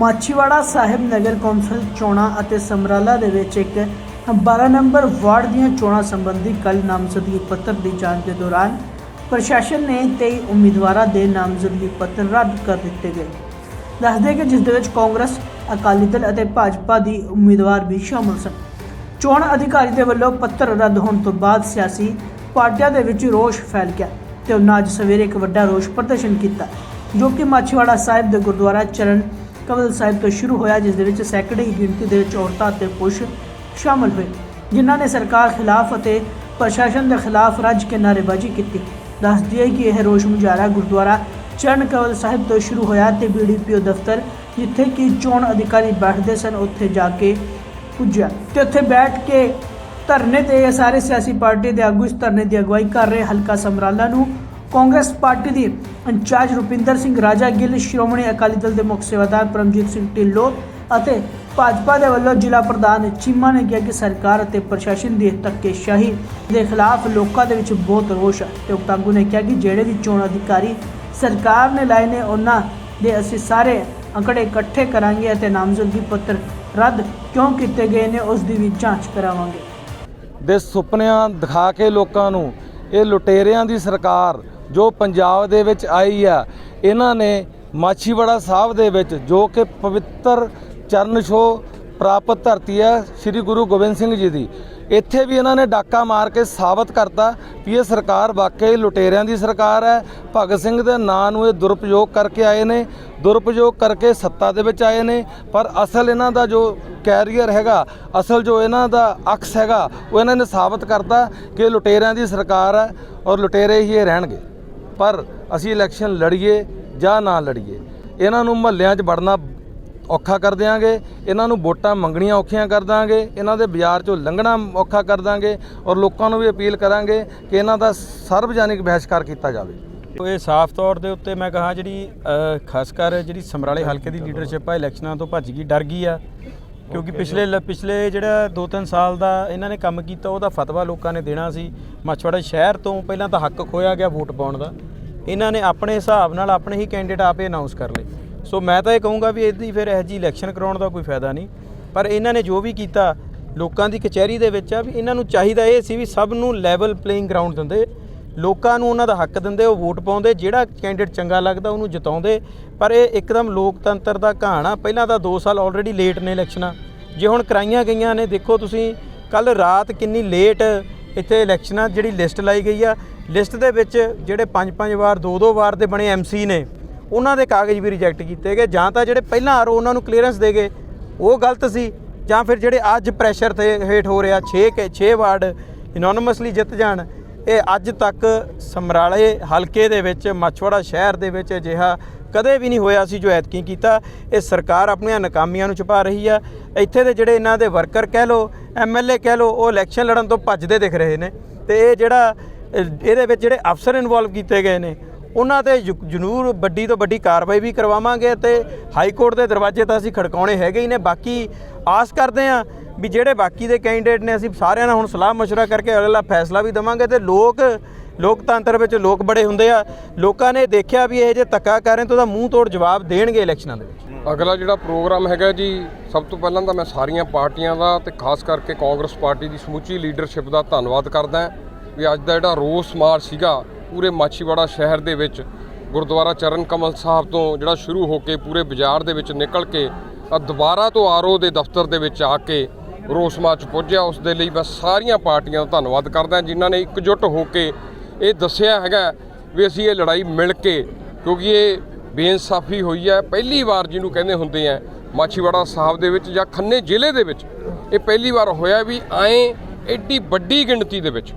ਮਾਛੀਵਾੜਾ ਸਾਹਿਬ ਨਗਰ council ਚੋਣਾਂ ਅਤੇ ਸਮਰਾਲਾ ਦੇ ਵਿੱਚ ਇੱਕ 12 ਨੰਬਰ ਵਾਰਡ ਦੀਆਂ ਚੋਣਾਂ ਸੰਬੰਧੀ ਕੱਲ ਨਾਮਜ਼ਦਗੀ ਪੱਤਰ ਦੀ ਜਾਂਚ ਦੇ ਦੌਰਾਨ ਪ੍ਰਸ਼ਾਸਨ ਨੇ 23 ਉਮੀਦਵਾਰਾਂ ਦੇ ਨਾਮਜ਼ਦਗੀ ਪੱਤਰ ਰੱਦ ਕਰ ਦਿੱਤੇ ਗਏ। ਦੱਸਦੇ ਕਿ ਜਿਸ ਦੇ ਵਿੱਚ ਕਾਂਗਰਸ, ਅਕਾਲੀ ਦਲ ਅਤੇ ਭਾਜਪਾ ਦੀ ਉਮੀਦਵਾਰ ਵੀ ਸ਼ਾਮਲ ਸਨ। ਚੋਣ ਅਧਿਕਾਰੀ ਦੇ ਵੱਲੋਂ ਪੱਤਰ ਰੱਦ ਹੋਣ ਤੋਂ ਬਾਅਦ ਸਿਆਸੀ ਪਾਰਟੀਆਂ ਦੇ ਵਿੱਚ ਰੋਸ਼ ਫੈਲ ਗਿਆ ਤੇ ਉਹਨਾਂ ਅੱਜ ਸਵੇਰੇ ਇੱਕ ਵੱਡਾ ਰੋਸ਼ ਪ੍ਰਦਰਸ਼ਨ ਕੀਤਾ, ਜੋ ਕਿ ਮਾਛੀਵਾੜਾ ਸਾਹਿਬ ਦੇ ਗੁਰਦੁਆਰਾ ਚਰਨ ਕਮਲ ਸਾਹਿਬ ਤੋਂ ਸ਼ੁਰੂ ਹੋਇਆ, ਜਿਸ ਦੇ ਵਿੱਚ ਸੈਂਕੜੇ ਹੀ ਗਿਣਤੀ ਦੇ ਵਿੱਚ ਔਰਤਾਂ ਅਤੇ ਪੁਰਸ਼ ਸ਼ਾਮਲ ਹੋਏ, ਜਿਨ੍ਹਾਂ ਨੇ ਸਰਕਾਰ ਖਿਲਾਫ ਅਤੇ ਪ੍ਰਸ਼ਾਸਨ ਦੇ ਖਿਲਾਫ ਰੱਜ ਕੇ ਨਾਅਰੇਬਾਜ਼ੀ ਕੀਤੀ। ਦੱਸ ਦਈਏ ਕਿ ਇਹ ਰੋਸ਼ ਮੁਜ਼ਾਹਰਾ ਗੁਰਦੁਆਰਾ ਚਰਨ ਕਮਲ ਸਾਹਿਬ ਤੋਂ ਸ਼ੁਰੂ ਹੋਇਆ ਤੇ ਬੀਡੀਪੀਓ ਦਫ਼ਤਰ, ਜਿੱਥੇ ਕਿ ਚੋਣ ਅਧਿਕਾਰੀ ਬੈਠਦੇ ਸਨ, ਉੱਥੇ ਜਾ ਕੇ ਪੁੱਜਿਆ ਤੇ ਉੱਥੇ ਬੈਠ ਕੇ ਧਰਨੇ ਤੇ ਇਹ ਸਾਰੇ ਸਿਆਸੀ ਪਾਰਟੀ ਦੇ ਆਗੂ ਇਸ ਧਰਨੇ ਦੀ ਅਗਵਾਈ ਕਰ ਰਹੇ, ਹਲਕਾ ਸਮਰਾਲਾ ਨੂੰ ਕਾਂਗਰਸ ਪਾਰਟੀ ਦੀ ਇੰਚਾਰਜ ਰੁਪਿੰਦਰ ਸਿੰਘ ਰਾਜਾ ਗਿੱਲ, ਸ਼੍ਰੋਮਣੀ ਅਕਾਲੀ ਦਲ ਦੇ ਮੁੱਖ ਸੇਵਾਦਾਰ ਪਰਮਜੀਤ ਸਿੰਘ ਢਿੱਲੋਂ ਅਤੇ ਭਾਜਪਾ ਦੇ ਵੱਲੋਂ ਜ਼ਿਲ੍ਹਾ ਪ੍ਰਧਾਨ ਚੀਮਾ ਨੇ ਕਿਹਾ ਕਿ ਸਰਕਾਰ ਅਤੇ ਪ੍ਰਸ਼ਾਸਨ ਦੀ ਧੱਕੇਸ਼ਾਹੀ ਦੇ ਖਿਲਾਫ ਲੋਕਾਂ ਦੇ ਵਿੱਚ ਬਹੁਤ ਰੋਸ਼ ਹੈ ਤੇ ਉਕਤ ਨੇ ਕਿਹਾ ਕਿ ਜਿਹੜੇ ਵੀ ਚੋਣ ਅਧਿਕਾਰੀ ਸਰਕਾਰ ਨੇ ਲਾਏ ਨੇ, ਉਹਨਾਂ ਦੇ ਅਸੀਂ ਸਾਰੇ ਅੰਕੜੇ ਇਕੱਠੇ ਕਰਾਂਗੇ ਅਤੇ ਨਾਮਜ਼ਦਗੀ ਪੱਤਰ ਰੱਦ ਕਿਉਂ ਕੀਤੇ ਗਏ ਨੇ, ਉਸ ਦੀ ਵੀ ਜਾਂਚ ਕਰਾਵਾਂਗੇ। ਦੇ ਸੁਪਨਿਆਂ ਦਿਖਾ ਕੇ ਲੋਕਾਂ ਨੂੰ ਇਹ ਲੁਟੇਰਿਆਂ ਦੀ ਸਰਕਾਰ ਜੋ ਪੰਜਾਬ ਦੇ ਵਿੱਚ ਆਈ ਆ, ਇਹਨਾਂ ਨੇ ਮਾਛੀਵਾੜਾ ਸਾਹਿਬ ਦੇ ਵਿੱਚ ਜੋ ਕਿ ਪਵਿੱਤਰ ਚਰਨ ਛੋਹ ਪ੍ਰਾਪਤ ਧਰਤੀ ਹੈ ਸ੍ਰੀ ਗੁਰੂ ਗੋਬਿੰਦ ਸਿੰਘ ਜੀ ਦੀ ਇੱਥੇ ਵੀ ਇਹਨਾਂ ਨੇ ਡਾਕਾ ਮਾਰ ਕੇ ਸਾਬਤ ਕਰਤਾ ਵੀ ਇਹ ਸਰਕਾਰ ਵਾਕਈ ਲੁਟੇਰਿਆਂ ਦੀ ਸਰਕਾਰ ਹੈ। ਭਗਤ ਸਿੰਘ ਦੇ ਨਾਂ ਨੂੰ ਇਹ ਦੁਰਪਯੋਗ ਕਰਕੇ ਆਏ ਨੇ, ਦੁਰਪਯੋਗ ਕਰਕੇ ਸੱਤਾ ਦੇ ਵਿੱਚ ਆਏ ਨੇ, ਪਰ ਅਸਲ ਇਹਨਾਂ ਦਾ ਜੋ ਕੈਰੀਅਰ ਹੈਗਾ, ਅਸਲ ਜੋ ਇਹਨਾਂ ਦਾ ਅਕਸ ਹੈਗਾ, ਉਹ ਇਹਨਾਂ ਨੇ ਸਾਬਤ ਕਰਤਾ ਕਿ ਲੁਟੇਰਿਆਂ ਦੀ ਸਰਕਾਰ ਹੈ ਔਰ ਲੁਟੇਰੇ ਹੀ ਇਹ ਰਹਿਣਗੇ। ਪਰ ਅਸੀਂ ਇਲੈਕਸ਼ਨ ਲੜੀਏ ਜਾਂ ਨਾ ਲੜੀਏ, ਇਹਨਾਂ ਨੂੰ ਮਹੱਲਿਆਂ 'ਚ ਵੜਨਾ ਔਖਾ ਕਰ ਦਿਆਂਗੇ ਇਹਨਾਂ ਨੂੰ ਵੋਟਾਂ ਮੰਗਣੀਆਂ ਔਖੀਆਂ ਕਰ ਦਾਂਗੇ ਇਹਨਾਂ ਦੇ ਬਾਜ਼ਾਰ 'ਚੋਂ ਲੰਘਣਾ ਔਖਾ ਕਰ ਦਾਂਗੇ ਔਰ ਲੋਕਾਂ ਨੂੰ ਵੀ ਅਪੀਲ ਕਰਾਂਗੇ ਕਿ ਇਹਨਾਂ ਦਾ ਸਰਬਜਨਿਕ ਬਹਿਸ਼ਕਾਰ ਕੀਤਾ ਜਾਵੇ। ਇਹ ਸਾਫ਼ ਤੌਰ ਦੇ ਉੱਤੇ ਮੈਂ ਕਹਾਂ ਜਿਹੜੀ ਖਾਸ ਕਰ ਜਿਹੜੀ ਸਮਰਾਲੇ ਹਲਕੇ ਦੀ ਲੀਡਰਸ਼ਿਪ ਆ ਇਲੈਕਸ਼ਨਾਂ ਤੋਂ ਭੱਜ ਗਈ ਡਰ ਗਈ ਆ। ਕਿਉਂਕਿ ਪਿਛਲੇ ਲ- ਪਿਛਲੇ ਜਿਹੜਾ 2-3 ਸਾਲ ਦਾ ਇਹਨਾਂ ਨੇ ਕੰਮ ਕੀਤਾ ਉਹਦਾ ਫਤਵਾ ਲੋਕਾਂ ਨੇ ਦੇਣਾ ਸੀ। ਮਛਵਾੜਾ ਸ਼ਹਿਰ ਤੋਂ ਪਹਿਲਾਂ ਤਾਂ ਹੱਕ ਖੋਇਆ ਗਿਆ ਵੋਟ ਪਾਉਣ ਦਾ। ਇਹਨਾਂ ਨੇ ਆਪਣੇ ਹਿਸਾਬ ਨਾਲ ਆਪਣੇ ਹੀ ਕੈਂਡੀਡੇਟ ਆਪੇ ਅਨਾਉਂਸ ਕਰ ਲਏ। ਸੋ ਮੈਂ ਤਾਂ ਇਹ ਕਹੂੰਗਾ ਵੀ ਇਹਦੀ ਫਿਰ ਇਹੋ ਜਿਹੀ ਇਲੈਕਸ਼ਨ ਕਰਾਉਣ ਦਾ ਕੋਈ ਫਾਇਦਾ ਨਹੀਂ। ਪਰ ਇਹਨਾਂ ਨੇ ਜੋ ਵੀ ਕੀਤਾ ਲੋਕਾਂ ਦੀ ਕਚਹਿਰੀ ਦੇ ਵਿੱਚ ਆ ਵੀ ਇਹਨਾਂ ਨੂੰ ਚਾਹੀਦਾ ਇਹ ਸੀ ਵੀ ਸਭ ਨੂੰ ਲੈਵਲ ਪਲੇਇੰਗ ਗਰਾਊਂਡ ਦਿੰਦੇ। ਲੋਕਾਂ ਨੂੰ ਉਹਨਾਂ ਦਾ ਹੱਕ ਦਿੰਦੇ, ਉਹ ਵੋਟ ਪਾਉਂਦੇ, ਜਿਹੜਾ ਕੈਂਡੀਡੇਟ ਚੰਗਾ ਲੱਗਦਾ ਉਹਨੂੰ ਜਿਤਾਉਂਦੇ। ਪਰ ਇਹ ਇੱਕਦਮ ਲੋਕਤੰਤਰ ਦਾ ਕਹਾਣ ਆ। ਪਹਿਲਾਂ ਤਾਂ 2 ਸਾਲ ਆਲਰੇਡੀ ਲੇਟ ਨੇ ਇਲੈਕਸ਼ਨਾਂ। ਜੇ ਹੁਣ ਕਰਾਈਆਂ ਗਈਆਂ ਨੇ, ਦੇਖੋ ਤੁਸੀਂ ਕੱਲ ਰਾਤ ਕਿੰਨੀ ਲੇਟ ਇੱਥੇ ਇਲੈਕਸ਼ਨਾਂ ਜਿਹੜੀ ਲਿਸਟ ਲਾਈ ਗਈ ਆ। ਲਿਸਟ ਦੇ ਵਿੱਚ ਜਿਹੜੇ 5-5 ਵਾਰ 2-2 ਵਾਰ ਦੇ ਬਣੇ ਐਮਸੀ ਨੇ। ਉਹਨਾਂ ਦੇ ਕਾਗਜ਼ ਵੀ ਰਿਜੈਕਟ ਕੀਤੇ ਗਏ, ਜਾਂ ਤਾਂ ਜਿਹੜੇ ਪਹਿਲਾਂ ਆਰੋ ਉਹਨਾਂ ਨੂੰ ਕਲੀਅਰੈਂਸ ਦੇ ਗਏ, ਉਹ ਗਲਤ ਸੀ, ਜਾਂ ਫਿਰ ਜਿਹੜੇ ਅੱਜ ਪ੍ਰੈਸ਼ਰ ਤੇ ਹੇਠ ਹੋ ਰਿਹਾ 6 ਕੇ 6 ਵਾਰਡ ਇਨੋਨਮਸਲੀ ਜਿੱਤ ਜਾਣ, ਇਹ ਅੱਜ ਤੱਕ ਸਮਰਾਲੇ ਹਲਕੇ ਦੇ ਵਿੱਚ, ਮਛਵਾੜਾ ਸ਼ਹਿਰ ਦੇ ਵਿੱਚ ਅਜਿਹਾ ਕਦੇ ਵੀ ਨਹੀਂ ਹੋਇਆ ਸੀ ਜੋ ਐਤਕੀ ਕੀਤਾ। ਇਹ ਸਰਕਾਰ ਆਪਣੀਆਂ ਨਾਕਾਮੀਆਂ ਨੂੰ ਛੁਪਾ ਰਹੀ ਆ। ਇੱਥੇ ਦੇ ਜਿਹੜੇ ਇਹਨਾਂ ਦੇ ਵਰਕਰ ਕਹਿ ਲੋ ਐਮਐਲਏ ਕਹਿ ਲੋ ਉਹ ਇਲੈਕਸ਼ਨ ਲੜਨ ਤੋਂ ਭੱਜਦੇ ਦਿਖ ਰਹੇ ਨੇ। ਤੇ ਇਹ ਜਿਹੜਾ ਇਹਦੇ ਵਿੱਚ ਜਿਹੜੇ ਅਫਸਰ ਇਨਵੋਲਵ ਕੀਤੇ ਗਏ ਨੇ ਉਹਨਾਂ ਤੇ ਜ- ਜਨੂਰ ਵੱਡੀ ਤੋਂ ਵੱਡੀ ਕਾਰਵਾਈ ਵੀ ਕਰਵਾਵਾਂਗੇ ਤੇ ਹਾਈ ਕੋਰਟ ਦੇ ਦਰਵਾਜ਼ੇ ਤਾਂ ਅਸੀਂ ਖੜਕਾਉਣੇ ਹੈਗੇ ਹੀ ਨੇ। ਬਾਕੀ ਆਸ ਕਰਦੇ ਹਾਂ ਵੀ ਜਿਹੜੇ ਬਾਕੀ ਦੇ ਕੈਂਡੀਡੇਟ ਨੇ, ਅਸੀਂ ਸਾਰਿਆਂ ਨਾਲ ਹੁਣ ਸਲਾਹ ਮਸ਼ਵਰਾ ਕਰਕੇ ਅਗਲਾ ਫੈਸਲਾ ਵੀ ਦੇਵਾਂਗੇ ਤੇ ਲੋਕ, ਲੋਕਤੰਤਰ ਵਿੱਚ ਲੋਕ ਬੜੇ ਹੁੰਦੇ ਆ। ਲੋਕਾਂ ਨੇ ਦੇਖਿਆ ਵੀ ਇਹ ਜੇ ਧੱਕਾ ਕਰ ਰਹੇ ਤਾਂ ਉਹਦਾ ਮੂੰਹ ਤੋੜ ਜਵਾਬ ਦੇਣਗੇ ਇਲੈਕਸ਼ਨਾਂ ਦੇ ਵਿੱਚ। ਅਗਲਾ ਜਿਹੜਾ ਪ੍ਰੋਗਰਾਮ ਹੈਗਾ ਜੀ, ਸਭ ਤੋਂ ਪਹਿਲਾਂ ਤਾਂ ਮੈਂ ਸਾਰੀਆਂ ਪਾਰਟੀਆਂ ਦਾ ਤੇ ਖਾਸ ਕਰਕੇ ਕਾਂਗਰਸ ਪਾਰਟੀ ਦੀ ਸਮੁੱਚੀ ਲੀਡਰਸ਼ਿਪ ਦਾ ਧੰਨਵਾਦ ਕਰਦਾ ਵੀ ਅੱਜ ਦਾ ਜਿਹੜਾ ਰੋਸ ਮਾਰ ਸੀਗਾ ਪੂਰੇ ਮਾਛੀਵਾੜਾ ਸ਼ਹਿਰ ਦੇ ਵਿੱਚ ਗੁਰਦੁਆਰਾ ਚਰਨ ਕਮਲ ਸਾਹਿਬ ਤੋਂ ਜਿਹੜਾ ਸ਼ੁਰੂ ਹੋ ਕੇ ਪੂਰੇ ਬਾਜ਼ਾਰ ਦੇ ਵਿੱਚ ਨਿਕਲ ਕੇ ਦੁਬਾਰਾ ਤੋਂ ਆਰਓ ਦੇ ਦਫ਼ਤਰ ਦੇ ਵਿੱਚ ਆ ਕੇ ਰੋਸ ਮਾਰਚ ਪੁੱਜਿਆ, ਉਸ ਦੇ ਲਈ ਮੈਂ ਸਾਰੀਆਂ ਪਾਰਟੀਆਂ ਦਾ ਧੰਨਵਾਦ ਕਰਦਾ, ਜਿਨ੍ਹਾਂ ਨੇ ਇਕਜੁੱਟ ਹੋ ਕੇ ਇਹ ਦੱਸਿਆ ਹੈਗਾ ਵੀ ਅਸੀਂ ਇਹ ਲੜਾਈ ਮਿਲ ਕੇ, ਕਿਉਂਕਿ ਇਹ ਬੇਇਨਸਾਫੀ ਹੋਈ ਹੈ, ਪਹਿਲੀ ਵਾਰ ਜਿਹਨੂੰ ਕਹਿੰਦੇ ਹੁੰਦੇ ਆ ਮਾਛੀਵਾੜਾ ਸਾਹਿਬ ਦੇ ਵਿੱਚ ਜਾਂ ਖੰਨੇ ਜ਼ਿਲ੍ਹੇ ਦੇ ਵਿੱਚ ਇਹ ਪਹਿਲੀ ਵਾਰ ਹੋਇਆ ਵੀ ਐਂ ਐਡੀ ਵੱਡੀ ਗਿਣਤੀ ਦੇ ਵਿੱਚ।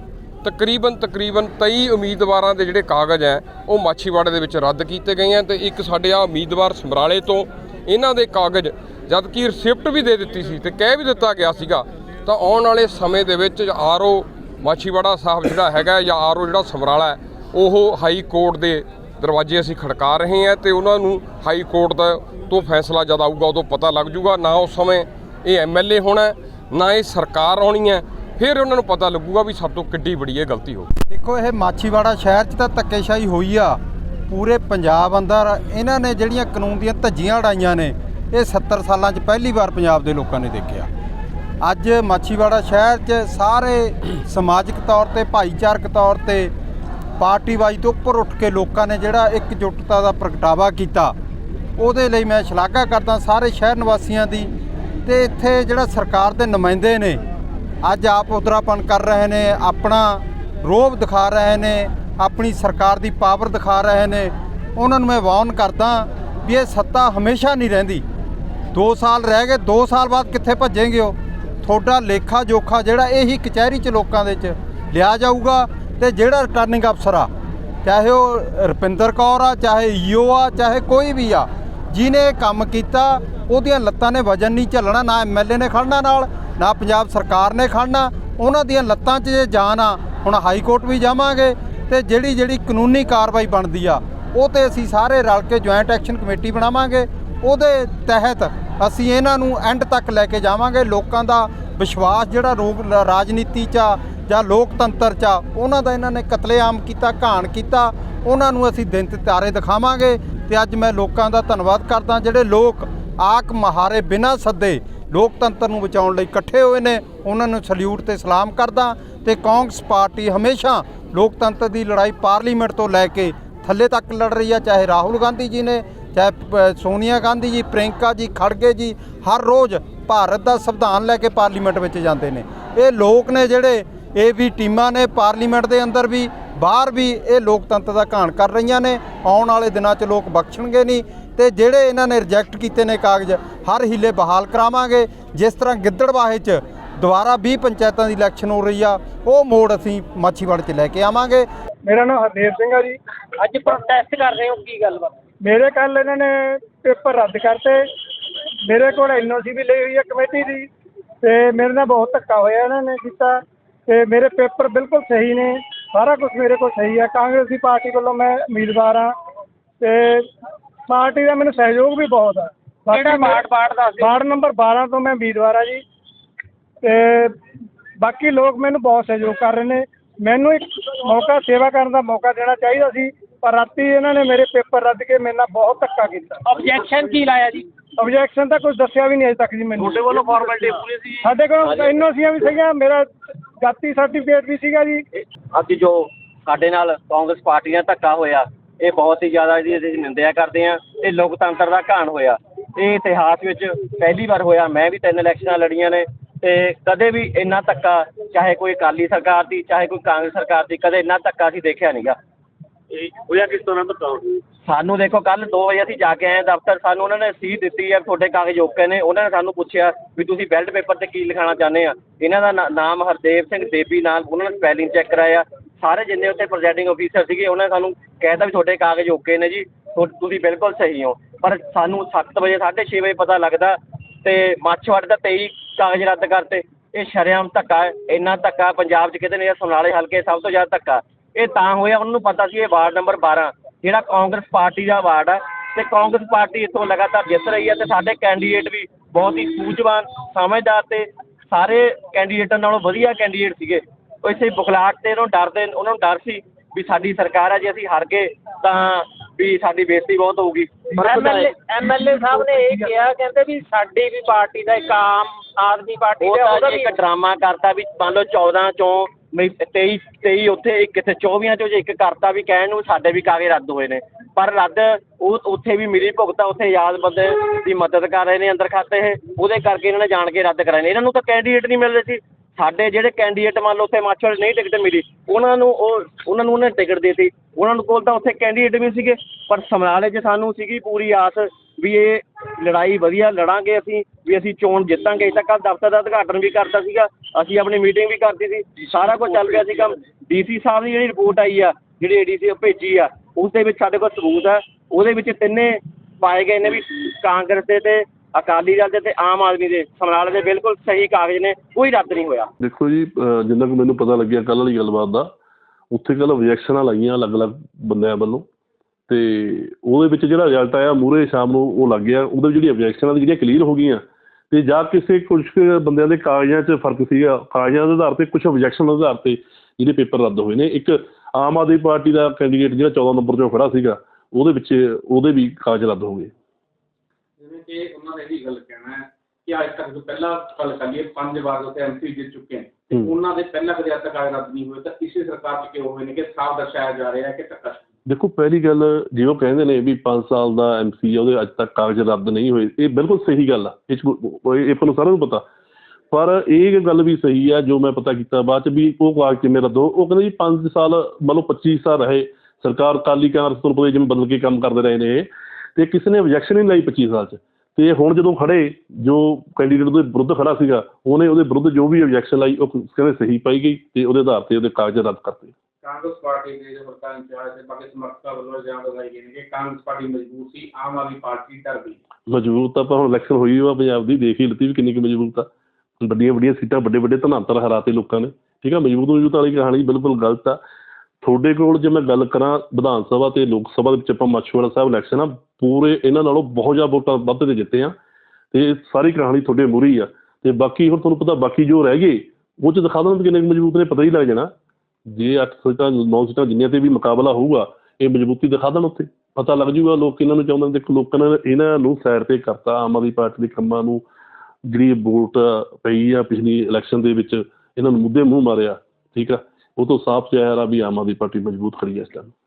ਤਕਰੀਬਨ ਤਕਰੀਬਨ 23 ਉਮੀਦਵਾਰਾਂ ਦੇ ਜਿਹੜੇ ਕਾਗਜ਼ ਹੈ, ਉਹ ਮਾਛੀਵਾੜੇ ਦੇ ਵਿੱਚ ਰੱਦ ਕੀਤੇ ਗਏ ਆ ਤੇ ਇੱਕ ਸਾਡੇ ਆ ਉਮੀਦਵਾਰ ਸਮਰਾਲੇ ਤੋਂ ਇਹਨਾਂ ਦੇ ਕਾਗਜ਼ ਜਦ ਕਿ ਰਿਸਿਪਟ ਵੀ ਦੇ ਦਿੱਤੀ ਸੀ ਤੇ ਕਹਿ ਵੀ ਦਿੱਤਾ ਗਿਆ ਸੀਗਾ, ਤਾਂ ਆਉਣ ਵਾਲੇ ਸਮੇਂ ਦੇ ਵਿੱਚ ਆਰਓ ਮਾਛੀਵਾੜਾ ਸਾਹਿਬ ਜਿਹੜਾ ਹੈਗਾ ਜਾਂ ਆਰਓ ਜਿਹੜਾ ਸਮਰਾਲਾ ਹੈ, ਉਹ ਹਾਈ ਕੋਰਟ ਦੇ ਦਰਵਾਜ਼ੇ ਅਸੀਂ ਖੜਕਾ ਰਹੇ ਹਾਂ ਤੇ ਉਹਨਾਂ ਨੂੰ ਹਾਈ ਕੋਰਟ ਦਾ ਤੋਂ ਫੈਸਲਾ ਜਦ ਆਊਗਾ ਉਦੋਂ ਪਤਾ ਲੱਗ ਜੂਗਾ, ਨਾ ਉਸ ਸਮੇਂ ਇਹ ਐਮਐਲਏ ਹੋਣਾ ਨਾ ਇਹ ਸਰਕਾਰ ਆਉਣੀ ਹੈ ਫਿਰ ਉਹਨਾਂ ਨੂੰ ਪਤਾ ਲੱਗੂਗਾ ਵੀ ਸਭ ਤੋਂ ਕਿੱਡੀ ਬੜੀ ਇਹ ਗਲਤੀ ਹੋ ਗਈ। ਦੇਖੋ, ਇਹ ਮਾਛੀਵਾੜਾ ਸ਼ਹਿਰ 'ਚ ਤਾਂ ਧੱਕੇਸ਼ਾਹੀ ਹੋਈ ਆ। ਪੂਰੇ ਪੰਜਾਬ ਅੰਦਰ ਇਹਨਾਂ ਨੇ ਜਿਹੜੀਆਂ ਕਾਨੂੰਨ ਦੀਆਂ ਧੱਜੀਆਂ ਉਡਾਈਆਂ ਨੇ, ਇਹ 70 ਸਾਲਾਂ 'ਚ ਪਹਿਲੀ ਵਾਰ ਪੰਜਾਬ ਦੇ ਲੋਕਾਂ ਨੇ ਦੇਖਿਆ। ਅੱਜ ਮਾਛੀਵਾੜਾ ਸ਼ਹਿਰ 'ਚ ਸਾਰੇ ਸਮਾਜਿਕ ਤੌਰ ਤੇ, ਭਾਈਚਾਰਕ ਤੌਰ ਤੇ ਪਾਰਟੀਵਾਈ ਤੋਂ ਉੱਪਰ ਉੱਠ ਕੇ ਲੋਕਾਂ ਨੇ ਜਿਹੜਾ ਇਕਜੁੱਟਤਾ ਦਾ ਪ੍ਰਗਟਾਵਾ ਕੀਤਾ, ਉਹਦੇ ਲਈ ਮੈਂ ਸ਼ਲਾਘਾ ਕਰਦਾ ਸਾਰੇ ਸ਼ਹਿਰ ਨਿਵਾਸੀਆਂ ਦੀ ਤੇ ਇੱਥੇ ਜਿਹੜਾ ਸਰਕਾਰ ਦੇ ਨੁਮਾਇੰਦੇ ਨੇ ਅੱਜ ਆਪ ਉਦਰਾਪਨ ਕਰ ਰਹੇ ਨੇ, ਆਪਣਾ ਰੋਬ ਦਿਖਾ ਰਹੇ ਨੇ, ਆਪਣੀ ਸਰਕਾਰ ਦੀ ਪਾਵਰ ਦਿਖਾ ਰਹੇ ਨੇ। ਉਹਨਾਂ ਨੂੰ ਮੈਂ ਵਾਰਨ ਕਰਦਾ ਵੀ ਇਹ ਸੱਤਾ ਹਮੇਸ਼ਾ ਨਹੀਂ ਰਹਿੰਦੀ। 2 ਸਾਲ ਰਹਿ ਗਏ 2 ਸਾਲ ਬਾਅਦ ਕਿੱਥੇ ਭੱਜेंगे ਉਹ? ਤੁਹਾਡਾ ਲੇਖਾ ਜੋਖਾ ਜਿਹੜਾ ਇਹੀ ਕਚਹਿਰੀ 'ਚ ਲੋਕਾਂ ਦੇ 'ਚ ਲਿਆ ਜਾਊਗਾ ਤੇ ਜਿਹੜਾ ਰਿਟਰਨਿੰਗ ਅਫਸਰ ਆ, ਚਾਹੇ ਉਹ ਰੁਪਿੰਦਰ ਕੌਰ ਆ, ਚਾਹੇ ਈਓ ਆ, ਚਾਹੇ ਕੋਈ ਵੀ ਆ, ਜਿਹਨੇ ਕੰਮ ਕੀਤਾ, ਉਹਦੀਆਂ ਲੱਤਾਂ ਨੇ ਵਜਨ ਨਹੀਂ ਝੱਲਣਾ, ਨਾ ਐਮਐਲਏ ਨੇ ਖੜਨਾ ਨਾਲ। ਨਾ ਪੰਜਾਬ ਸਰਕਾਰ ਨੇ ਖੜਨਾ, ਉਹਨਾਂ ਦੀਆਂ ਲੱਤਾਂ 'ਚ ਜੇ ਜਾਨ ਆ, ਹੁਣ ਹਾਈ ਕੋਰਟ ਵੀ ਜਾਵਾਂਗੇ ਤੇ ਜਿਹੜੀ ਜਿਹੜੀ ਕਾਨੂੰਨੀ ਕਾਰਵਾਈ ਬਣਦੀ ਆ, ਉਹ ਤੇ ਅਸੀਂ ਸਾਰੇ ਰਲ ਕੇ ਜੁਆਇੰਟ ਐਕਸ਼ਨ ਕਮੇਟੀ ਬਣਾਵਾਂਗੇ। ਉਹਦੇ ਤਹਿਤ ਅਸੀਂ ਇਹਨਾਂ ਨੂੰ ਐਂਡ ਤੱਕ ਲੈ ਕੇ ਜਾਵਾਂਗੇ। ਲੋਕਾਂ ਦਾ ਵਿਸ਼ਵਾਸ ਜਿਹੜਾ ਰੋਗ, ਰਾਜਨੀਤੀ 'ਚ ਆ ਜਾਂ ਲੋਕਤੰਤਰ 'ਚ ਆ, ਉਹਨਾਂ ਦਾ ਇਹਨਾਂ ਨੇ ਕਤਲੇਆਮ ਕੀਤਾ, ਘਾਣ ਕੀਤਾ, ਉਹਨਾਂ ਨੂੰ ਅਸੀਂ ਦਿਨ ਤੇ ਤਾਰੇ ਦਿਖਾਵਾਂਗੇ। ਤੇ ਅੱਜ ਮੈਂ ਲੋਕਾਂ ਦਾ ਧੰਨਵਾਦ ਕਰਦਾ, ਜਿਹੜੇ ਲੋਕ ਆਕ ਮਹਾਰੇ ਬਿਨਾਂ ਸੱਦੇ ਲੋਕਤੰਤਰ ਨੂੰ ਬਚਾਉਣ ਲਈ ਇਕੱਠੇ ਹੋਏ ਨੇ, ਉਹਨਾਂ ਨੂੰ ਸਲੂਟ ਤੇ ਸਲਾਮ ਕਰਦਾ ਤੇ ਕਾਂਗਰਸ ਪਾਰਟੀ ਹਮੇਸ਼ਾ ਲੋਕਤੰਤਰ ਦੀ ਲੜਾਈ ਪਾਰਲੀਮੈਂਟ ਤੋਂ ਲੈ ਕੇ ਥੱਲੇ ਤੱਕ ਲੜ ਰਹੀ ਹੈ ਚਾਹੇ ਰਾਹੁਲ ਗਾਂਧੀ ਜੀ ਨੇ, ਚਾਹੇ ਸੋਨੀਆ ਗਾਂਧੀ ਜੀ ਪ੍ਰਿੰਕਾ ਜੀ, ਖੜਗੇ ਜੀ, ਹਰ ਰੋਜ਼ ਭਾਰਤ ਦਾ ਸੰਵਿਧਾਨ ਲੈ ਕੇ ਪਾਰਲੀਮੈਂਟ ਵਿੱਚ ਜਾਂਦੇ ਨੇ। ਇਹ ਲੋਕ ਨੇ ਜਿਹੜੇ, ਇਹ ਵੀ ਟੀਮਾਂ ਨੇ ਪਾਰਲੀਮੈਂਟ ਦੇ ਅੰਦਰ ਵੀ, ਬਾਹਰ ਵੀ ਇਹ ਲੋਕਤੰਤਰ ਦਾ ਘਾਣ ਕਰ ਰਹੀਆਂ ਨੇ, ਆਉਣ ਵਾਲੇ ਦਿਨਾਂ 'ਚ ਲੋਕ ਬਖਸ਼ਣਗੇ ਨਹੀਂ। ਤੇ ਜਿਹੜੇ ਇਹਨਾਂ ਨੇ ਰਿਜੈਕਟ ਕੀਤੇ ਨੇ ਕਾਗਜ਼ ਹਰ ਹੀਲੇ ਬਹਾਲ ਕਰਾਵਾਂਗੇ। ਜਿਸ ਤਰ੍ਹਾਂ ਗਿੱਦੜਵਾਹੇ 'ਚ ਦੁਬਾਰਾ 20 ਪੰਚਾਇਤਾਂ ਦੀ ਇਲੈਕਸ਼ਨ ਹੋ ਰਹੀ ਆ ਉਹ ਮੋੜ ਅਸੀਂ ਮਾਛੀਵਾੜ 'ਚ ਲੈ ਕੇ ਆਵਾਂਗੇ। ਮੇਰਾ ਨਾਮ ਹਰਦੇਵ ਸਿੰਘ ਆ ਜੀ। ਅੱਜ ਪ੍ਰੋਟੈਸਟ ਕਰ ਰਹੇ ਹੋ ਕੀ ਗੱਲਬਾਤ ਮੇਰੇ ਕੱਲ ਇਹਨਾਂ ਨੇ ਪੇਪਰ ਰੱਦ ਕਰਤੇ। ਮੇਰੇ ਕੋਲ ਐਨਓਸੀ ਵੀ ਲਈ ਹੋਈ ਹੈ ਕਮੇਟੀ ਦੀ ਤੇ ਮੇਰੇ ਨਾਲ ਬਹੁਤ ਧੱਕਾ ਹੋਇਆ ਇਹਨਾਂ ਨੇ ਕੀਤਾ। ਤੇ ਮੇਰੇ ਪੇਪਰ ਬਿਲਕੁਲ ਸਹੀ ਨੇ ਸਾਰਾ ਕੁਝ ਮੇਰੇ ਕੋਲ ਸਹੀ ਹੈ ਕਾਂਗਰਸੀ ਪਾਰਟੀ ਵੱਲੋਂ ਮੈਂ ਉਮੀਦਵਾਰ ਹਾਂ। ਤੇ ਪਾਰਟੀ ਦਾ ਮੈਨੂੰ ਸਹਿਯੋਗ ਵੀ ਬਹੁਤ ਹੈ ਬਾਕੀ ਕਿਹੜਾ ਵਾਰਡ ਵਾਰਡ ਦੱਸ ਦਿਓ। ਵਾਰਡ ਨੰਬਰ 12 ਤੋਂ ਮੈਂ ਉਮੀਦਵਾਰ ਆ ਜੀ। ਤੇ ਬਾਕੀ ਲੋਕ ਮੈਨੂੰ ਬਹੁਤ ਸਹਿਯੋਗ ਕਰ ਰਹੇ ਨੇ। ਮੈਨੂੰ ਇੱਕ ਮੌਕਾ ਸੇਵਾ ਕਰਨ ਦਾ ਮੌਕਾ ਦੇਣਾ ਚਾਹੀਦਾ ਸੀ ਪਰ ਰਾਤੀ ਇਹਨਾਂ ਨੇ ਮੇਰੇ ਪੇਪਰ ਰੱਦ ਕੇ ਮੇਰੇ ਨਾਲ ਬਹੁਤ ਧੱਕਾ ਕੀਤਾ। ਆਬਜੈਕਸ਼ਨ ਕੀ ਲਾਇਆ ਜੀ? ਆਬਜੈਕਸ਼ਨ ਤਾਂ ਕੁਝ ਦੱਸਿਆ ਵੀ ਨਹੀਂ ਅਜੇ ਤੱਕ ਜੀ ਮੈਨੂੰ। ਤੁਹਾਡੇ ਵੱਲੋਂ ਫਾਰਮੈਲਿਟੀ ਪੂਰੀ ਸੀ ਸਾਡੇ ਕੋਲ ਐਨਓਸੀਆਂ ਵੀ ਸੀਗੀਆਂ ਮੇਰਾ ਜਾਤੀ ਸਰਟੀਫਿਕੇਟ ਵੀ ਸੀਗਾ ਜੀ। ਅੱਜ ਜੋ ਸਾਡੇ ਨਾਲ ਕਾਂਗਰਸ ਪਾਰਟੀ ਨਾਲ ਧੱਕਾ ਹੋਇਆ ਇਹ ਬਹੁਤ ਹੀ ਜ਼ਿਆਦਾ ਇਹਦੀ ਅਸੀਂ ਨਿੰਦਿਆ ਕਰਦੇ ਹਾਂ ਇਹ ਲੋਕਤੰਤਰ ਦਾ ਘਾਣ ਹੋਇਆ। ਇਹ ਇਤਿਹਾਸ ਵਿੱਚ ਪਹਿਲੀ ਵਾਰ ਹੋਇਆ ਮੈਂ ਵੀ ਤਿੰਨ ਇਲੈਕਸ਼ਨਾਂ ਲੜੀਆਂ ਨੇ ਤੇ ਕਦੇ ਵੀ ਇੰਨਾ ਧੱਕਾ ਚਾਹੇ ਕੋਈ ਅਕਾਲੀ ਸਰਕਾਰ ਦੀ ਚਾਹੇ ਕੋਈ ਕਾਂਗਰਸ ਸਰਕਾਰ ਦੀ ਕਦੇ ਇੰਨਾ ਧੱਕਾ ਅਸੀਂ ਦੇਖਿਆ ਨਹੀਂਗਾ ਇਹ ਹੋਇਆ ਕਿਸ ਤਰ੍ਹਾਂ ਧੱਕਾ ਸਾਨੂੰ ਦੇਖੋ ਕੱਲ 2 ਵਜੇ ਅਸੀਂ ਜਾ ਕੇ ਆਏ ਦਫ਼ਤਰ ਸਾਨੂੰ ਉਹਨਾਂ ਨੇ ਸੀ ਦਿੱਤੀ ਆ ਤੁਹਾਡੇ ਕਾਗਜ਼ ਓਕੇ ਨੇ ਉਹਨਾਂ ਨੇ ਸਾਨੂੰ ਪੁੱਛਿਆ ਵੀ ਤੁਸੀਂ ਬੈਲਟ ਪੇਪਰ ਤੇ ਕੀ ਲਿਖਾਉਣਾ ਚਾਹੁੰਦੇ ਆ। ਇਹਨਾਂ ਦਾ ਨਾ- ਨਾਮ ਹਰਦੇਵ ਸਿੰਘ ਦੇਬੀ ਨਾਲ ਉਹਨਾਂ ਨੇ ਸਪੈਲਿੰਗ ਚੈੱਕ ਕਰਾਇਆ। ਸਾਰੇ ਜਿੰਨੇ ਉੱਥੇ ਪ੍ਰੈਜ਼ਾਈਡਿੰਗ ਅਫੀਸਰ ਸੀਗੇ ਉਹਨਾਂ ਨੇ ਸਾਨੂੰ ਕਹਿਤਾ ਵੀ ਤੁਹਾਡੇ ਕਾਗਜ਼ ਓਕੇ ਨੇ ਜੀ ਤੁ- ਤੁਸੀਂ ਬਿਲਕੁਲ ਸਹੀ ਹੋ। ਪਰ ਸਾਨੂੰ ਸੱਤ ਵਜੇ 6:30 ਵਜੇ ਪਤਾ ਲੱਗਦਾ ਅਤੇ ਮਾਛਵਾੜੇ ਦਾ 23 ਕਾਗਜ਼ ਰੱਦ ਕਰਤੇ। ਇਹ ਸ਼ਰੇਆਮ ਧੱਕਾ ਇੰਨਾ ਧੱਕਾ ਪੰਜਾਬ 'ਚ ਕਿਤੇ ਨਹੀਂ ਹੈ, ਸਮਰਾਲੇ ਹਲਕੇ ਸਭ ਤੋਂ ਜ਼ਿਆਦਾ ਧੱਕਾ। ਇਹ ਤਾਂ ਹੋਇਆ ਉਹਨਾਂ ਨੂੰ ਪਤਾ ਸੀ ਇਹ ਵਾਰਡ ਨੰਬਰ 12 ਜਿਹੜਾ ਕਾਂਗਰਸ ਪਾਰਟੀ ਦਾ ਵਾਰਡ ਆ। ਅਤੇ ਕਾਂਗਰਸ ਪਾਰਟੀ ਇੱਥੋਂ ਲਗਾਤਾਰ ਜਿੱਤ ਰਹੀ ਹੈ ਅਤੇ ਸਾਡੇ ਕੈਂਡੀਡੇਟ ਵੀ ਬਹੁਤ ਹੀ ਸੂਝਵਾਨ ਸਮਝਦਾਰ ਅਤੇ ਸਾਰੇ ਕੈਂਡੀਡੇਟਾਂ ਨਾਲੋਂ ਵਧੀਆ ਕੈਂਡੀਡੇਟ ਸੀਗੇ। ਉਹ ਇਸੇ ਬੁਖਲਾਹਟ ਤੇ ਉਹਨਾਂ ਨੂੰ ਡਰਦੇ ਉਹਨਾਂ ਨੂੰ ਡਰ ਸੀ ਵੀ ਸਾਡੀ ਸਰਕਾਰ ਹੈ ਜੇ ਅਸੀਂ ਹਾਰ ਗਏ ਤਾਂ ਵੀ ਸਾਡੀ ਬੇਇੱਜ਼ਤੀ ਬਹੁਤ ਹੋਊਗੀ। ਐਮਐਲਏ ਐਮਐਲਏ ਸਾਹਿਬ ਨੇ ਇਹ ਕਿਹਾ ਕਹਿੰਦੇ ਵੀ ਸਾਡੀ ਵੀ ਪਾਰਟੀ ਦਾ ਇੱਕ ਆਮ ਆਦਮੀ ਪਾਰਟੀ ਦਾ ਉਹਦਾ ਵੀ ਇੱਕ ਡਰਾਮਾ ਕਰਤਾ ਵੀ ਮੰਨ ਲਓ 14 ਚੋਂ ਵੀ 23 23 ਉੱਥੇ ਇੱਕ ਕਿਤੇ 24 ਚੋਂ ਜੇ ਇੱਕ ਕਰਤਾ ਵੀ ਕਹਿਣ ਨੂੰ ਸਾਡੇ ਵੀ ਕਾਗਜ਼ ਰੱਦ ਹੋਏ ਨੇ। ਪਰ ਰੱਦ ਉਹ ਉੱਥੇ ਵੀ ਮਿਲੀ ਭੁਗਤਾ ਉੱਥੇ ਯਾਦ ਬੰਦੇ ਦੀ ਮਦਦ ਕਰ ਰਹੇ ਨੇ ਅੰਦਰ ਖਾਤੇ ਇਹ। ਉਹਦੇ ਕਰਕੇ ਇਹਨਾਂ ਨੇ ਜਾਣ ਕੇ ਰੱਦ ਕਰਾਏ ਨੇ। ਇਹਨਾਂ ਨੂੰ ਤਾਂ ਕੈਂਡੀਡੇਟ ਨਹੀਂ ਮਿਲ ਰਹੇ ਸੀ। ਸਾਡੇ ਜਿਹੜੇ ਕੈਂਡੀਡੇਟ ਮੰਨ ਲਓ ਉੱਥੇ ਮਾਛੜ ਨਹੀਂ ਟਿਕਟ ਮਿਲੀ ਉਹਨਾਂ ਨੂੰ ਉਹ ਉਹਨਾਂ ਨੂੰ ਉਹਨੇ ਟਿਕਟ ਦਿੱਤੀ। ਉਹਨਾਂ ਨੂੰ ਕੋਲ ਤਾਂ ਉੱਥੇ ਕੈਂਡੀਡੇਟ ਵੀ ਸੀਗੇ ਪਰ ਸਮਰਾਲੇ 'ਚ ਸਾਨੂੰ ਸੀਗੀ ਪੂਰੀ ਆਸ ਵੀ ਇਹ ਲੜਾਈ ਵਧੀਆ ਲੜਾਂਗੇ ਅਸੀਂ ਵੀ ਅਸੀਂ ਚੋਣ ਜਿੱਤਾਂਗੇ। ਤਾਂ ਕੱਲ ਦਫ਼ਤਰ ਦਾ ਉਦਘਾਟਨ ਵੀ ਕਰਤਾ ਸੀਗਾ ਅਸੀਂ ਆਪਣੀ ਮੀਟਿੰਗ ਵੀ ਕਰਤੀ ਸੀ ਸਾਰਾ ਕੁਝ ਚੱਲ ਪਿਆ ਸੀ ਕੰਮ ਡੀਸੀ ਸਾਹਿਬ ਦੀ ਜਿਹੜੀ ਰਿਪੋਰਟ ਆਈ ਆ ਜਿਹੜੀ ਏਡੀਸੀ ਭੇਜੀ ਆ ਉਸ ਦੇ ਵਿੱਚ ਸਾਡੇ ਕੋਲ ਸਬੂਤ ਆ। ਉਹਦੇ ਵਿੱਚ ਤਿੰਨੇ ਪਾਏ ਗਏ ਨੇ ਵੀ ਕਾਂਗਰਸ ਦੇ ਤੇ ਅਕਾਲੀ ਦਲ ਦੇ ਤੇ ਆਮ ਆਦਮੀ ਦੇ, ਸਮਰਾਲੇ ਦੇ ਬਿਲਕੁਲ ਸਹੀ ਕਾਗਜ਼ ਨੇ, ਕੋਈ ਰੱਦ ਨਹੀਂ ਹੋਇਆ। ਦੇਖੋ ਜੀ, ਅਹ ਜਿੰਨਾ ਕੁ ਮੈਨੂੰ ਪਤਾ ਲੱਗਿਆ ਕੱਲ੍ਹ ਵਾਲੀ ਗੱਲਬਾਤ ਦਾ, ਉੱਥੇ ਕੱਲ੍ਹ ਓਬਜੈਕਸ਼ਨਾਂ ਲਾਈਆਂ ਅਲੱਗ-ਅਲੱਗ ਬੰਦਿਆਂ ਵੱਲੋਂ। ਤੇ ਉਹਦੇ ਵਿੱਚ ਜਿਹੜਾ ਰਿਜ਼ਲਟ ਆਇਆ ਮੂਰੇ ਸ਼ਾਮ ਨੂੰ ਉਹ ਲੱਗ ਗਿਆ। ਉਹਦੇ ਵਿੱਚ ਜਿਹੜੀ ਆਬਜੈਕਸ਼ਨਾਂ ਦੀ ਜਿਹੜੀਆਂ ਕਲੀਅਰ ਹੋ ਗਈਆਂ, ਤੇ ਜਾਂ ਕਿਸੇ ਕੁਝ ਕੁ ਬੰਦਿਆਂ ਦੇ ਕਾਗਜ਼ਾਂ 'ਚ ਫ਼ਰਕ ਸੀਗਾ। ਕਾਗਜ਼ਾਂ ਦੇ ਆਧਾਰ ਤੇ ਕੁਝ ਓਬਜੈਕਸ਼ਨ ਦੇ ਆਧਾਰ ਤੇ ਜਿਹੜੇ ਪੇਪਰ ਰੱਦ ਹੋਏ ਨੇ। ਇੱਕ ਆਮ ਆਦਮੀ ਪਾਰਟੀ ਦਾ ਕੈਂਡੀਡੇਟ ਜਿਹੜਾ 14 ਨੰਬਰ 'ਚੋਂ ਖੜਾ ਸੀਗਾ, ਉਹਦੇ ਵਿੱਚ ਉਹਦੇ ਵੀ ਕਾਗਜ਼ ਰੱਦ ਹੋ ਗਏ। ਜਿਵੇਂ ਕਿ ਉਹਨਾਂ ਨੇ ਇਹ ਗੱਲ ਕਹਿਣਾ ਹੈ ਕਿ ਅੱਜ ਤੱਕ ਜੋ ਪਹਿਲਾਂ ਗੱਲ ਕਰ ਲਈਏ ਪੰਜ ਵਾਰ ਉੱਥੇ ਐਮਪੀ ਜਿੱਤ ਚੁੱਕੇ ਨੇ ਤੇ ਹੂੰ। ਉਹਨਾਂ ਦੇ ਪਹਿਲਾਂ ਕਦੇ ਅੱਜ ਤੱਕ ਆਏ ਰੱਦ ਨਹੀਂ ਹੋਏ ਤਾਂ ਇਸੇ ਸਰਕਾਰ ਚ ਕਿਉਂ ਹੋਏ ਨੇ ਕਿ ਸਾਫ਼ ਦਰਸਾਇਆ ਜਾ ਰਿਹਾ ਹੈ ਕਿ ਧੱਕਾ ਦੇਖੋ ਪਹਿਲੀ ਗੱਲ ਜਿਵੇਂ ਕਹਿੰਦੇ ਨੇ ਵੀ 5 ਸਾਲ ਦਾ ਐਮਸੀ ਉਹਦੇ ਅੱਜ ਤੱਕ ਕਾਗਜ਼ ਰੱਦ ਨਹੀਂ ਹੋਏ ਇਹ ਬਿਲਕੁਲ ਸਹੀ ਗੱਲ ਆ ਇਹ ਆਪਾਂ ਨੂੰ ਸਾਰਿਆਂ ਨੂੰ ਪਤਾ। ਪਰ ਇਹ ਗੱਲ ਵੀ ਸਹੀ ਆ ਜੋ ਮੈਂ ਪਤਾ ਕੀਤਾ ਬਾਅਦ ਚ ਵੀ ਉਹ ਕਾਗਜ਼ ਕਿਵੇਂ ਰੱਦ ਹੋ ਉਹ ਕਹਿੰਦੇ ਜੀ 5 ਸਾਲ ਮੰਨ ਲਓ 25 ਸਾਲ ਰਹੇ ਸਰਕਾਰ ਕਾਲੀ ਕਾਂਗਰਸ ਤੋਂ ਪਤਾ ਜਿਵੇਂ ਬਦਲ ਕੇ ਕੰਮ ਕਰਦੇ ਰਹੇ ਨੇ ਤੇ ਕਿਸੇ ਨੇ ਆਬਜੈਕਸ਼ਨ ਨਹੀਂ ਲਾਈ 25 ਸਾਲ ਚ। ਤੇ ਹੁਣ ਜਦੋਂ ਖੜੇ ਜੋ ਕੈਂਡੀਡੇਟ ਦੇ ਵਿਰੁੱਧ ਖੜਾ ਸੀਗਾ ਉਹਨੇ ਉਹਦੇ ਵਿਰੁੱਧ ਜੋ ਵੀ ਆਬਜੈਕਸ਼ਨ ਲਾਈ ਉਹ ਕਹਿੰਦੇ ਸਹੀ ਪਾਈ ਗਈ ਤੇ ਉਹਦੇ ਆਧਾਰ ਤੇ ਉਹਦੇ ਕਾਗਜ਼ ਰੱਦ ਕਰਤੇ। ਕਾਂਗਰਸ ਪਾਰਟੀ ਦੇ ਜੋ ਵਰਕਰ ਇੰਚਾਰਜ ਤੇ ਬਾਕੀ ਸਮਰਥਕਾਂ ਵੱਲੋਂ ਇਲਜ਼ਾਮ ਲਗਾਏ ਗਏ ਨੇ ਕਿ ਕਾਂਗਰਸ ਪਾਰਟੀ ਮਜ਼ਬੂਤ ਸੀ ਆਮ ਆਦਮੀ ਪਾਰਟੀ ਡਰ ਗਈ ਮਜ਼ਬੂਤ ਤਾਂ ਆਪਾਂ ਹੁਣ ਇਲੈਕਸ਼ਨ ਹੋਈ ਹੋਆ ਪੰਜਾਬ ਦੀ ਦੇਖ ਹੀ ਲਿੱਤੀ ਵੀ ਕਿੰਨੀ ਕੁ ਮਜ਼ਬੂਤ ਆ। ਵੱਡੀਆਂ ਵੱਡੀਆਂ ਸੀਟਾਂ ਵੱਡੇ ਵੱਡੇ ਧਨਾਂਤਰ ਹਰਾਤੇ ਲੋਕਾਂ ਨੇ। ਠੀਕ ਆ ਮਜ਼ਬੂਤ ਮਜ਼ਬੂਤ ਵਾਲੀ ਕਹਾਣੀ ਬਿਲਕੁਲ ਗਲਤ ਆ। ਤੁਹਾਡੇ ਕੋਲ ਜੇ ਮੈਂ ਗੱਲ ਕਰਾਂ ਵਿਧਾਨ ਸਭਾ ਤੇ ਲੋਕ ਸਭਾ ਦੇ ਵਿੱਚ ਆਪਾਂ ਮਾਛੀਵਾੜਾ ਸਾਹਿਬ ਇਲੈਕਸ਼ਨ ਆ ਪੂਰੇ ਇਹਨਾਂ ਨਾਲੋਂ ਬਹੁਤ ਜ਼ਿਆਦਾ ਵੋਟਾਂ ਵੱਧ ਤੇ ਜਿੱਤੇ ਆ ਤੇ ਸਾਰੀ ਕਹਾਣੀ ਤੁਹਾਡੇ ਮੂਹਰੇ ਆ। ਤੇ ਬਾਕੀ ਹੁਣ ਤੁਹਾਨੂੰ ਪਤਾ ਬਾਕੀ ਜੋ ਰਹਿ ਗਏ, ਉਹ ਚ ਦਿਖਾ ਦੇਣ ਕਿੰਨੇ ਕੁ ਮਜ਼ਬੂਤ ਨੇ, ਪਤਾ ਹੀ ਲੱਗ ਜਾਣਾ। ਜੇ 8 ਸੀਟਾਂ 9 ਸੀਟਾਂ ਜਿੰਨੀਆਂ ਤੇ ਵੀ ਮੁਕਾਬਲਾ ਹੋਊਗਾ, ਇਹ ਮਜ਼ਬੂਤੀ ਦਿਖਾ ਦੇਣ ਉੱਥੇ। ਪਤਾ ਲੱਗ ਜੂਗਾ ਲੋਕ ਇਹਨਾਂ ਨੂੰ ਚਾਹੁੰਦੇ ਨੇ, ਦੇਖੋ ਲੋਕਾਂ ਨੇ ਇਹਨਾਂ ਨੂੰ ਸਾਈਡ ਤੇ ਕਰਤਾ, ਆਮ ਆਦਮੀ ਪਾਰਟੀ ਦੇ ਕੰਮਾਂ ਨੂੰ, ਜਿਹੜੀ ਵੋਟ ਪਈ ਆ ਪਿਛਲੀ ਇਲੈਕਸ਼ਨ ਦੇ ਵਿੱਚ, ਇਹਨਾਂ ਨੂੰ ਮੁੱਦੇ ਮੂੰਹ ਮਾਰਿਆ, ਠੀਕ ਆ। ਉਹ ਤੋਂ ਸਾਫ਼ ਜ਼ਾਹਿਰ ਆ ਵੀ ਆਮ ਆਦਮੀ ਪਾਰਟੀ ਮਜ਼ਬੂਤ ਖੜੀ ਹੈ ਇਸ ਟਾਈਮ